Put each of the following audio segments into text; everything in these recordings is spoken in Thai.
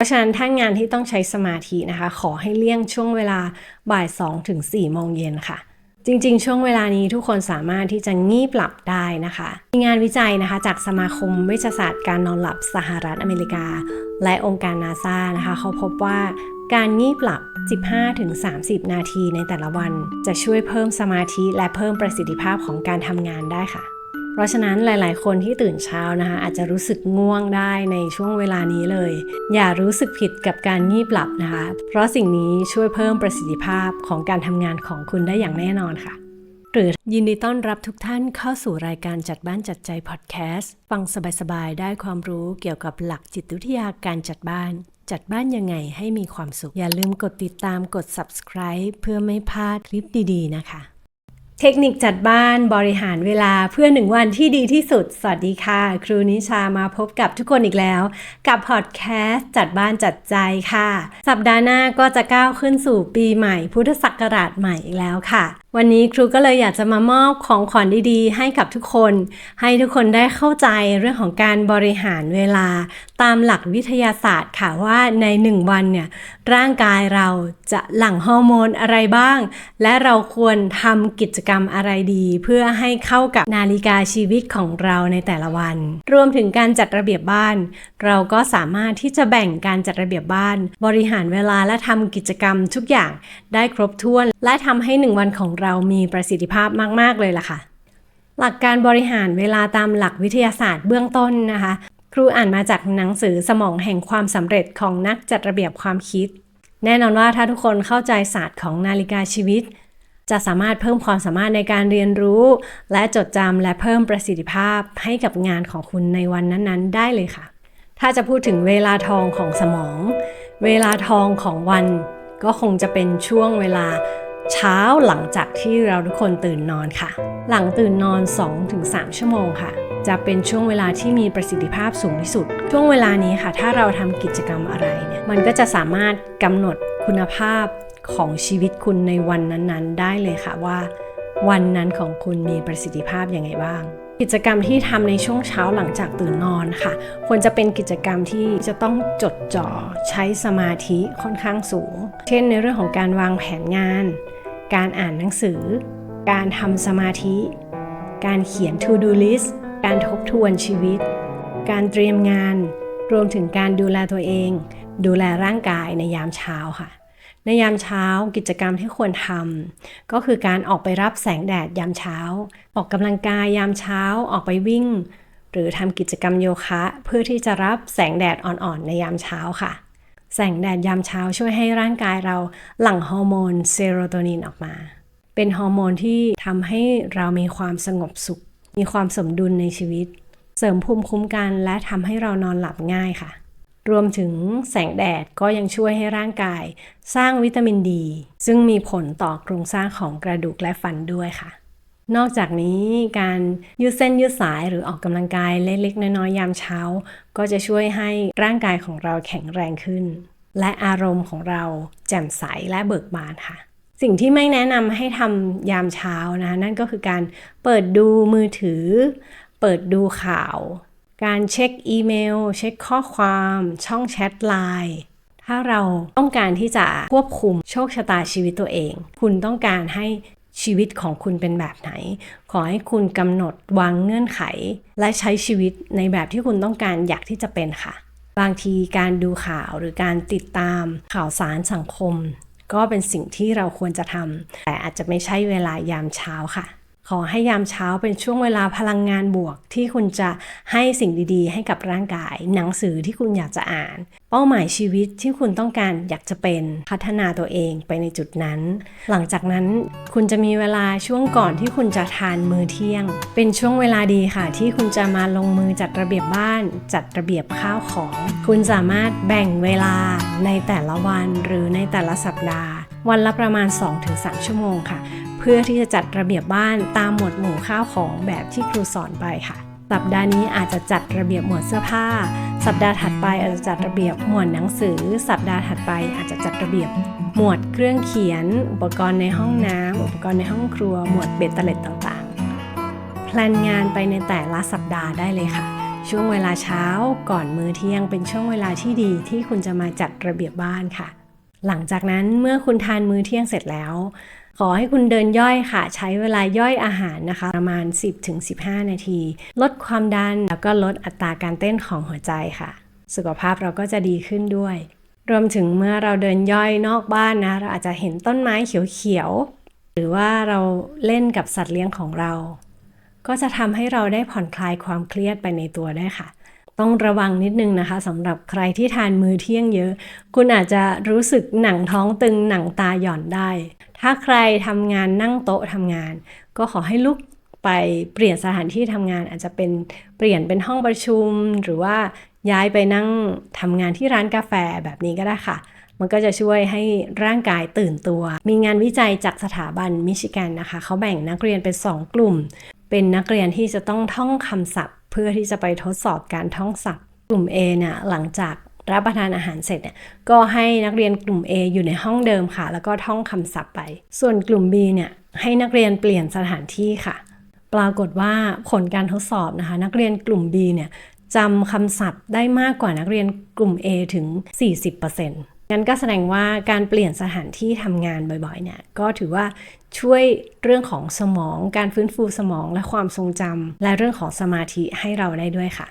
ราะฉะนั้นถ้างานที่ต้องใช้สมาธินะคะ ขอให้เลี่ยงช่วงเวลาบ่าย2ถึง4โมงเย็นค่ะ จริงๆ ช่วงเวลานี้ทุกคนสามารถที่จะงีบหลับได้นะคะ มีงานวิจัยนะคะจากสมาคมเวชศาสตร์การนอนหลับสหรัฐอเมริกา และองค์การนาซานะคะ เขาพบว่าการงีบหลับ 15-30 นาทีในแต่ละวัน จะช่วยเพิ่มสมาธิและเพิ่มประสิทธิภาพของการทำงานได้ค่ะ เพราะฉะนั้นหลาย ๆ คนที่ตื่นเช้านะคะ อาจจะรู้สึกง่วงได้ในช่วงเวลานี้เลย อย่ารู้สึกผิดกับการงีบหลับนะคะ เพราะสิ่งนี้ช่วยเพิ่มประสิทธิภาพของการทำงานของคุณได้อย่างแน่นอนค่ะ หรือยินดีต้อนรับทุกท่านเข้าสู่รายการจัดบ้านจัดใจพอดแคสต์ฟังสบาย ๆ ได้ความรู้เกี่ยวกับหลักจิตวิทยาการจัดบ้านจัดบ้านยังไงให้มีความสุข อย่าลืมกดติดตามกด subscribe เพื่อไม่พลาดคลิปดี ๆ นะคะ เทคนิคจัดบ้านบริหารเวลาเพื่อหนึ่งวันที่ดีที่สุด สวัสดีค่ะ ครูนิชามาพบกับทุกคนอีกแล้ว กับพอดแคสต์จัดบ้านจัดใจค่ะ สัปดาห์หน้าก็จะก้าวขึ้นสู่ปีใหม่ พุทธศักราชใหม่อีกแล้วค่ะวันนี้ครูก็เลยอยากจะมามอบของขวัญดีๆ ให้กับทุกคน ให้ทุกคนได้เข้าใจเรื่องของการบริหารเวลา ตามหลักวิทยาศาสตร์ค่ะว่าในหนึ่งวันเนี่ยร่างกายเราจะหลั่งฮอร์โมนอะไรบ้าง และเราควรทำกิจกรรมอะไรดี เพื่อให้เข้ากับนาฬิกาชีวิตของเราในแต่ละวัน รวมถึงการจัดระเบียบบ้าน เราก็สามารถที่จะแบ่งการจัดระเบียบบ้าน บริหารเวลาและทำกิจกรรมทุกอย่างได้ครบถ้วน และทำให้หนึ่งวันของเรามีประสิทธิภาพมาก ๆ เลยล่ะค่ะ หลักการบริหารเวลาตามหลักวิทยาศาสตร์เบื้องต้นนะคะ ครูอ่านมาจากหนังสือสมองแห่งความสำเร็จของนักจัดระเบียบความคิด แน่นอนว่าถ้าทุกคนเข้าใจศาสตร์ของนาฬิกาชีวิต จะสามารถเพิ่มความสามารถในการเรียนรู้ และจดจำและเพิ่มประสิทธิภาพให้กับงานของคุณในวันนั้นๆ ได้เลยค่ะ ถ้าจะพูดถึงเวลาทองของสมอง เวลาทองของวันก็คงจะเป็นช่วงเวลา เช้าหลังจากที่เราทุกคนตื่นนอนค่ะ หลังตื่นนอน 2-3 ชั่วโมงค่ะ จะเป็นช่วงเวลาที่มีประสิทธิภาพสูงที่สุด ช่วงเวลานี้ค่ะ ถ้าเราทำกิจกรรมอะไรเนี่ยมันก็จะสามารถกำหนดคุณภาพของชีวิตคุณในวันนั้นๆ ได้เลยค่ะว่า วันนั้นของคุณมีประสิทธิภาพยังไงบ้าง กิจกรรมที่ทำในช่วงเช้าหลังจากตื่นนอนค่ะ ควรจะเป็นกิจกรรมที่จะต้องจดจ่อใช้สมาธิค่อนข้างสูง เช่นในเรื่องของการวางแผนงาน การอ่านหนังสือ การทำสมาธิ การเขียน to do list การทบทวนชีวิต การเตรียมงาน รวมถึงการดูแลตัวเอง ดูแลร่างกายในยามเช้าค่ะ ในยามเช้ากิจกรรมที่ควรทำก็คือการออกไปรับแสงแดดยามเช้า ออกกำลังกายยามเช้าออกไปวิ่ง หรือทำกิจกรรมโยคะ เพื่อที่จะรับแสงแดดอ่อนๆ ในยามเช้าค่ะ แสงแดดยามเช้าช่วยให้ร่างกายเราหลั่งฮอร์โมนเซโรโทนินออกมา เป็นฮอร์โมนที่ทำให้เรามีความสงบสุข มีความสมดุลในชีวิต เสริมภูมิคุ้มกันและทำให้เรานอนหลับง่ายค่ะ รวมถึงแสงแดดก็ยังช่วยให้ร่างกาย สร้างวิตามินดี ซึ่งมีผลต่อโครงสร้างของกระดูกและฟันด้วยค่ะ นอกจากนี้การยืดเส้นยืดสายหรือออกกำลังกายเล็กๆ น้อยๆยามเช้า ก็จะช่วยให้ร่างกายของเราแข็งแรงขึ้น และอารมณ์ของเราแจ่มใสและเบิกบานค่ะสิ่งที่ไม่แนะนำให้ทำยามเช้านะ นั่นก็คือการเปิดดูมือถือ เปิดดูข่าว การเช็คอีเมล เช็คข้อความช่องแชทไลน์ถ้าเราต้องการที่จะควบคุมโชคชะตาชีวิตตัวเอง คุณต้องการให้ชีวิตของคุณเป็นแบบไหน ขอให้คุณกำหนดวางเงื่อนไข และใช้ชีวิตในแบบที่คุณต้องการอยากที่จะเป็นค่ะ บางทีการดูข่าวหรือการติดตามข่าวสารสังคม ก็เป็นสิ่งที่เราควรจะทำแต่อาจจะไม่ใช่เวลายามเช้าค่ะ ขอให้ยามเช้าเป็นช่วงเวลาพลังงานบวก ที่คุณจะให้สิ่งดีๆ ให้กับร่างกาย หนังสือที่คุณอยากจะอ่าน เป้าหมายชีวิตที่คุณต้องการอยากจะเป็นพัฒนาตัวเองไปในจุดนั้น หลังจากนั้นคุณจะมีเวลาช่วงก่อนที่คุณจะทานมื้อเที่ยง เป็นช่วงเวลาดีค่ะ ที่คุณจะมาลงมือจัดระเบียบบ้าน จัดระเบียบข้าวของ คุณสามารถแบ่งเวลาในแต่ละวันหรือในแต่ละสัปดาห์ วันละประมาณ 2-3 ชั่วโมงค่ะ เพื่อที่จะจัดระเบียบบ้านตามหมวดหมู่ข้าวของแบบที่ครูสอนไปค่ะ สัปดาห์นี้อาจจะจัดระเบียบหมวดเสื้อผ้า สัปดาห์ถัดไปอาจจะจัดระเบียบหมวดหนังสือ สัปดาห์ถัดไปอาจจะจัดระเบียบหมวดเครื่องเขียน อุปกรณ์ในห้องน้ำอุปกรณ์ในห้องครัว หมวดเบ็ดเตล็ดต่างๆ แพลนงานไปในแต่ละสัปดาห์ได้เลยค่ะ ช่วงเวลาเช้าก่อนมื้อเที่ยงเป็นช่วงเวลาที่ดีที่คุณจะมาจัดระเบียบบ้านค่ะ หลังจากนั้นเมื่อคุณทานมื้อเที่ยงเสร็จแล้ว ขอให้คุณเดินย่อยค่ะ ใช้เวลาย่อยอาหารนะคะ ประมาณ 10-15 นาที ลดความดันแล้วก็ลดอัตราการเต้นของหัวใจค่ะ สุขภาพเราก็จะดีขึ้นด้วย รวมถึงเมื่อเราเดินย่อยนอกบ้านนะ เราอาจจะเห็นต้นไม้เขียวๆหรือว่าเราเล่นกับสัตว์เลี้ยงของเรา ก็จะทำให้เราได้ผ่อนคลายความเครียดไปในตัวได้ค่ะ ต้องระวังนิดนึงนะคะสำหรับใครที่ทานมื้อเที่ยงเยอะ คุณอาจจะรู้สึกหนังท้องตึงหนังตาหย่อนได้ ถ้าใครทำงานนั่งโต๊ะทำงาน ก็ขอให้ลุกไปเปลี่ยนสถานที่ทำงานอาจจะเป็นเปลี่ยนเป็นห้องประชุม หรือว่าย้ายไปนั่งทำงานที่ร้านกาแฟแบบนี้ก็ได้ค่ะ มันก็จะช่วยให้ร่างกายตื่นตัว มีงานวิจัยจากสถาบันมิชิแกนนะคะ เขาแบ่งนักเรียนเป็น 2 กลุ่ม เป็นนักเรียนที่จะต้องท่องคำศัพท์ เพื่อที่จะไปทดสอบการท่องศัพท์ กลุ่ม A เนี่ยหลังจากรับประทานอาหารเสร็จเนี่ยก็ให้นักเรียนกลุ่ม A อยู่ในห้องเดิมค่ะ แล้วก็ท่องคำศัพท์ไป ส่วนกลุ่ม B เนี่ยให้นักเรียนเปลี่ยนสถานที่ค่ะ ปรากฏว่าผลการทดสอบนะคะ นักเรียนกลุ่ม B เนี่ยจำคำศัพท์ได้มากกว่านักเรียนกลุ่ม A ถึง 40% งั้นก็แสดงว่าการเปลี่ยนสถานที่ทำงานบ่อยๆเนี่ยก็ถือว่าช่วยเรื่องของสมอง การฟื้นฟูสมองและความทรงจำและเรื่องของสมาธิให้เราได้ด้วยค่ะ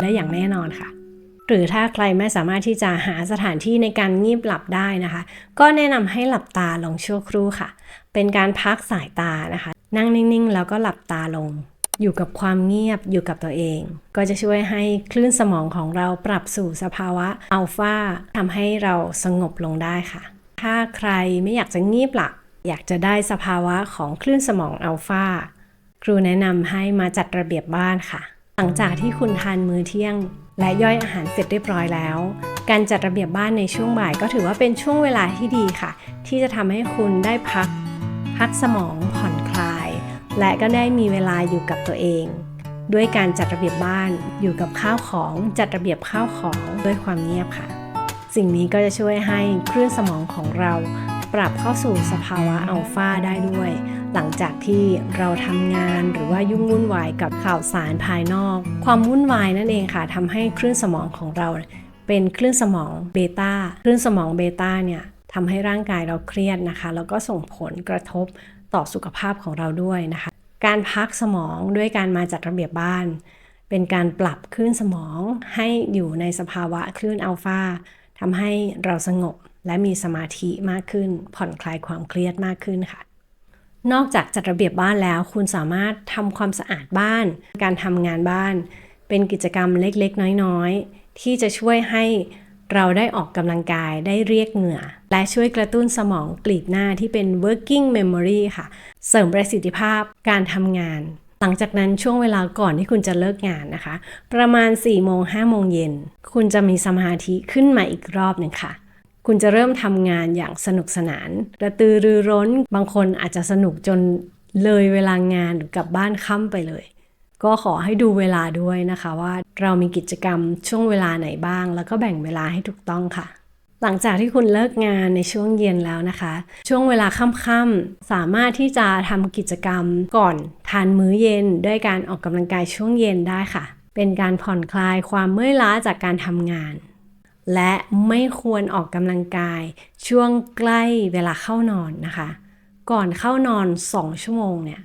และอย่างแน่นอนค่ะ หรือถ้าใครไม่สามารถที่จะหาสถานที่ในการงีบหลับได้นะคะ ก็แนะนำให้หลับตาลงชั่วครู่ค่ะ เป็นการพักสายตานะคะ นั่งนิ่งๆ แล้วก็หลับตาลง อยู่กับความเงียบอยู่กับตัวเอง ก็จะช่วยให้คลื่นสมองของเราปรับสู่สภาวะอัลฟาทำให้เราสงบลงได้ค่ะ ถ้าใครไม่อยากจะงีบหลับอยากจะได้สภาวะของคลื่นสมองอัลฟาครูแนะนำให้มาจัดระเบียบบ้านค่ะ หลังจากที่คุณทานมื้อเที่ยง และย่อยอาหารเสร็จเรียบร้อยแล้ว การจัดระเบียบบ้านในช่วงบ่ายก็ถือว่าเป็นช่วงเวลาที่ดีค่ะ ที่จะทำให้คุณได้พัก พักสมองผ่อน และก็ได้มีเวลาอยู่กับตัวเอง ด้วยการจัดระเบียบบ้านอยู่กับข้าวของจัดระเบียบข้าวของด้วยความเงียบค่ะ สิ่งนี้ก็จะช่วยให้คลื่นสมองของเราปรับเข้าสู่สภาวะอัลฟาได้ด้วย หลังจากที่เราทำงานหรือว่ายุ่งวุ่นวายกับข่าวสารภายนอก ความวุ่นวายนั่นเองค่ะทำให้คลื่นสมองของเรา เป็นคลื่นสมองเบต้าคลื่นสมองเบต้าเนี่ยทำให้ร่างกายเราเครียดนะคะ แล้วก็ส่งผลกระทบ ต่อสุขภาพของเราด้วยนะคะ การพักสมองด้วยการมาจัดระเบียบบ้าน เป็นการปรับคลื่นสมองให้อยู่ในสภาวะคลื่นอัลฟาทำให้เราสงบและมีสมาธิมากขึ้น ผ่อนคลายความเครียดมากขึ้นค่ะ นอกจากจัดระเบียบบ้านแล้ว คุณสามารถทำความสะอาดบ้าน การทำงานบ้าน เป็นกิจกรรมเล็กๆ น้อยๆ ที่จะช่วยให้ เราได้ออกกำลังกายได้เรียกเหงื่อ และช่วยกระตุ้นสมองกลีบหน้าที่เป็น working memory ค่ะ เสริมประสิทธิภาพการทำงาน หลังจากนั้นช่วงเวลาก่อนที่คุณจะเลิกงานนะคะ ประมาณ 4 โมง 5 โมงเย็น คุณจะมีสมาธิขึ้นมาอีกรอบหนึ่งค่ะคุณจะเริ่มทำงานอย่างสนุกสนาน กระตือรือร้น บางคนอาจจะสนุกจนเลยเวลางานหรือกลับบ้านค่ำไปเลย ก็ขอให้ดูเวลาด้วยนะคะว่า เรามีกิจกรรมช่วงเวลาไหนบ้าง แล้วก็แบ่งเวลาให้ถูกต้องค่ะ หลังจากที่คุณเลิกงานในช่วงเย็นแล้วนะคะ ช่วงเวลาค่ำๆสามารถที่จะทำกิจกรรมก่อนทานมื้อเย็น ด้วยการออกกำลังกายช่วงเย็นได้ค่ะ เป็นการผ่อนคลายความเมื่อยล้าจากการทำงาน และไม่ควรออกกำลังกาย ช่วงใกล้เวลาเข้านอนนะคะ ก่อนเข้านอน 2 ชั่วโมงเนี่ย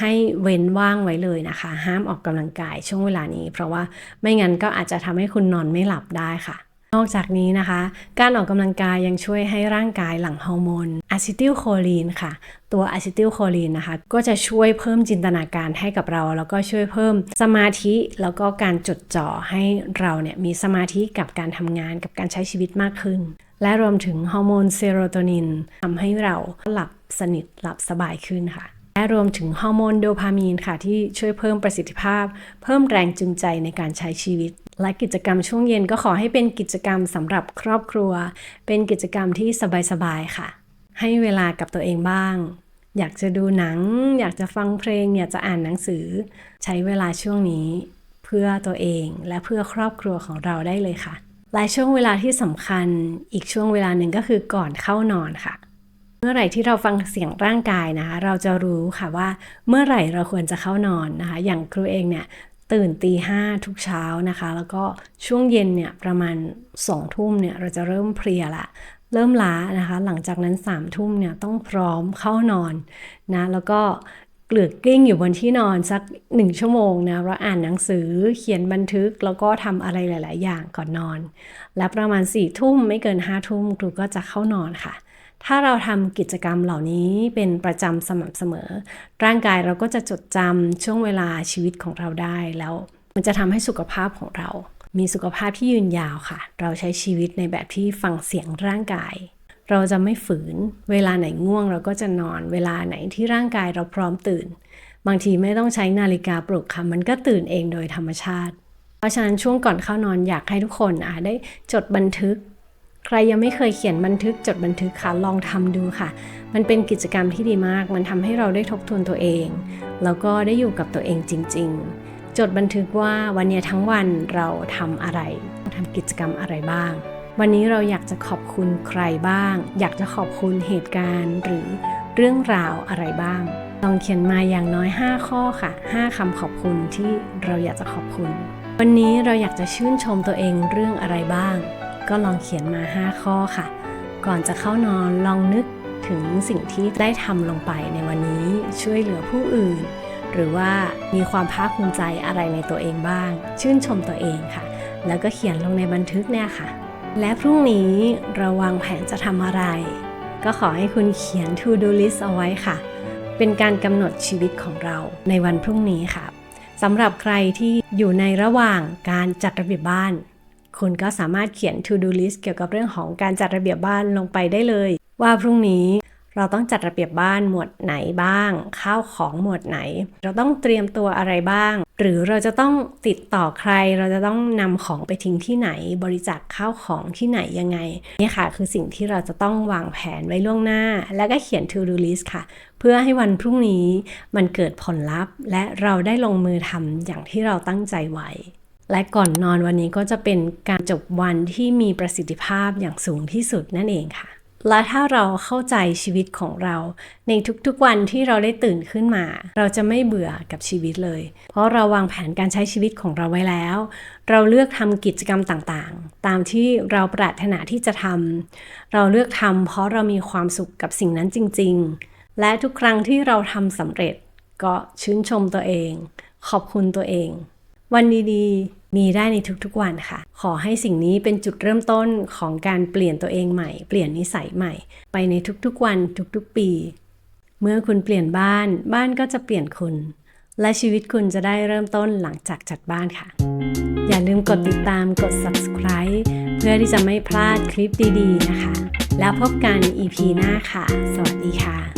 ให้เว้นว่างไว้เลยนะคะ ห้ามออกกำลังกายช่วงเวลานี้ เพราะว่าไม่งั้นก็อาจจะทำให้คุณนอนไม่หลับได้ค่ะนอกจากนี้นะคะ การออกกำลังกายยังช่วยให้ร่างกายหลั่งฮอร์โมนอะซิติลโคลีนค่ะ ตัวอะซิติลโคลีนนะคะ ก็จะช่วยเพิ่มจินตนาการให้กับเรา แล้วก็ช่วยเพิ่มสมาธิแล้วก็การจดจ่อให้เราเนี่ยมีสมาธิกับการทำงานกับการใช้ชีวิตมากขึ้น และรวมถึงฮอร์โมนเซโรโทนินทำให้เราหลับสนิทหลับสบายขึ้นค่ะ และรวมถึงฮอร์โมนโดพามีนค่ะ ที่ช่วยเพิ่มประสิทธิภาพ เพิ่มแรงจูงใจในการใช้ชีวิต และกิจกรรมช่วงเย็นก็ขอให้เป็นกิจกรรมสำหรับครอบครัว เป็นกิจกรรมที่สบายๆค่ะ ให้เวลากับตัวเองบ้าง อยากจะดูหนัง อยากจะฟังเพลง อยากจะอ่านหนังสือ ใช้เวลาช่วงนี้ เพื่อตัวเองและเพื่อครอบครัวของเราได้เลยค่ะและช่วงเวลาที่สำคัญอีกช่วงเวลาหนึ่งก็คือก่อนเข้านอนค่ะ มื่อไหร่ที่เราฟังเสียงร่างกายนะคะเราจะรู้ค่ะว่าเมื่อไหร่เราควรจะเข้านอนนะคะ อย่างครูเองเนี่ยตื่นตีห้าทุกเช้านะคะ แล้วก็ช่วงเย็นเนี่ยประมาณสองทุ่มเนี่ยเราจะเริ่มเพลียละเริ่มล้านะคะ หลังจากนั้นสามทุ่มเนี่ยต้องพร้อมเข้านอนนะแล้วก็เกลือกกลิ้งอยู่บนที่นอนสักหนึ่งชั่วโมงนะเราอ่านหนังสือเขียนบันทึกแล้วก็ทำอะไรหลาย ๆ อย่างก่อนนอน และประมาณสี่ทุ่มไม่เกินห้าทุ่มครูก็จะเข้านอนค่ะ ถ้าเราทำกิจกรรมเหล่านี้เป็นประจำสม่ำเสมอ ร่างกายเราก็จะจดจำช่วงเวลาชีวิตของเราได้แล้ว มันจะทำให้สุขภาพของเรา มีสุขภาพที่ยืนยาวค่ะ เราใช้ชีวิตในแบบที่ฟังเสียงร่างกาย เราจะไม่ฝืน เวลาไหนง่วงเราก็จะนอน เวลาไหนที่ร่างกายเราพร้อมตื่น บางทีไม่ต้องใช้นาฬิกาปลุกค่ะมันก็ตื่นเองโดยธรรมชาติ เพราะฉะนั้นช่วงก่อนเข้านอนอยากให้ทุกคนอะได้จดบันทึก ใครยังไม่เคยเขียนบันทึกจดบันทึกค่ะลองทำดูค่ะ มันเป็นกิจกรรมที่ดีมาก มันทำให้เราได้ทบทวนตัวเอง แล้วก็ได้อยู่กับตัวเองจริง ๆ จดบันทึกว่าวันนี้ทั้งวันเราทำอะไรทำกิจกรรมอะไรบ้าง วันนี้เราอยากจะขอบคุณใครบ้าง อยากจะขอบคุณเหตุการณ์ หรือเรื่องราวอะไรบ้าง ลองเขียนมาอย่างน้อย 5 ข้อค่ะ 5คำขอบคุณที่เราอยากจะขอบคุณ วันนี้เราอยากจะชื่นชมตัวเองเรื่องอะไรบ้าง ก็ลองเขียนมา 5 ข้อค่ะ ก่อนจะเข้านอนลองนึกถึงสิ่งที่ได้ทำลงไปในวันนี้ช่วยเหลือผู้อื่น หรือว่ามีความภาคภูมิใจอะไรในตัวเองบ้าง ชื่นชมตัวเองค่ะ แล้วก็เขียนลงในบันทึกเนี่ยค่ะ และพรุ่งนี้ราวางแผนจะทำอะไร ก็ขอให้คุณเขียน to do list เอาไว้ค่ะ เป็นการกำหนดชีวิตของเราในวันพรุ่งนี้ค่ะสำหรับใครที่อยู่ในระหว่างการจัดระเบียบบ้าน คุณก็สามารถเขียน to do list เกี่ยวกับเรื่องของการจัดระเบียบบ้านลงไปได้เลย ว่าพรุ่งนี้เราต้องจัดระเบียบบ้านหมวดไหนบ้าง ข้าวของหมวดไหน เราต้องเตรียมตัวอะไรบ้าง หรือเราจะต้องติดต่อใคร เราจะต้องนำของไปทิ้งที่ไหน บริจาคข้าวของที่ไหนยังไง นี่ค่ะ คือสิ่งที่เราจะต้องวางแผนไว้ล่วงหน้า แล้วก็เขียน to do list ค่ะ เพื่อให้วันพรุ่งนี้มันเกิดผลลัพธ์ และเราได้ลงมือทำอย่างที่เราตั้งใจไว้ และก่อนนอนวันนี้ก็จะเป็นการจบวันที่มีประสิทธิภาพอย่างสูงที่สุดนั่นเองค่ะ และถ้าเราเข้าใจชีวิตของเรา ในทุกๆวันที่เราได้ตื่นขึ้นมา เราจะไม่เบื่อกับชีวิตเลย เพราะเราวางแผนการใช้ชีวิตของเราไว้แล้ว เราเลือกทำกิจกรรมต่างๆ ตามที่เราปรารถนาที่จะทำเราเลือกทำเพราะเรามีความสุขกับสิ่งนั้นจริง ๆ และทุกครั้งที่เราทำสำเร็จก็ชื่นชมตัวเอง ขอบคุณตัวเอง วันดีๆ มีได้ในทุกๆวันค่ะ ขอให้สิ่งนี้เป็นจุดเริ่มต้นของการเปลี่ยนตัวเองใหม่ เปลี่ยนนิสัยใหม่ ไปในทุกๆวันทุกๆปี เมื่อคุณเปลี่ยนบ้าน บ้านก็จะเปลี่ยนคุณ และชีวิตคุณจะได้เริ่มต้นหลังจากจัดบ้านค่ะ อย่าลืมกดติดตามกด subscribe เพื่อที่จะไม่พลาดคลิปดีๆนะคะ แล้วพบกัน EP หน้าค่ะ สวัสดีค่ะ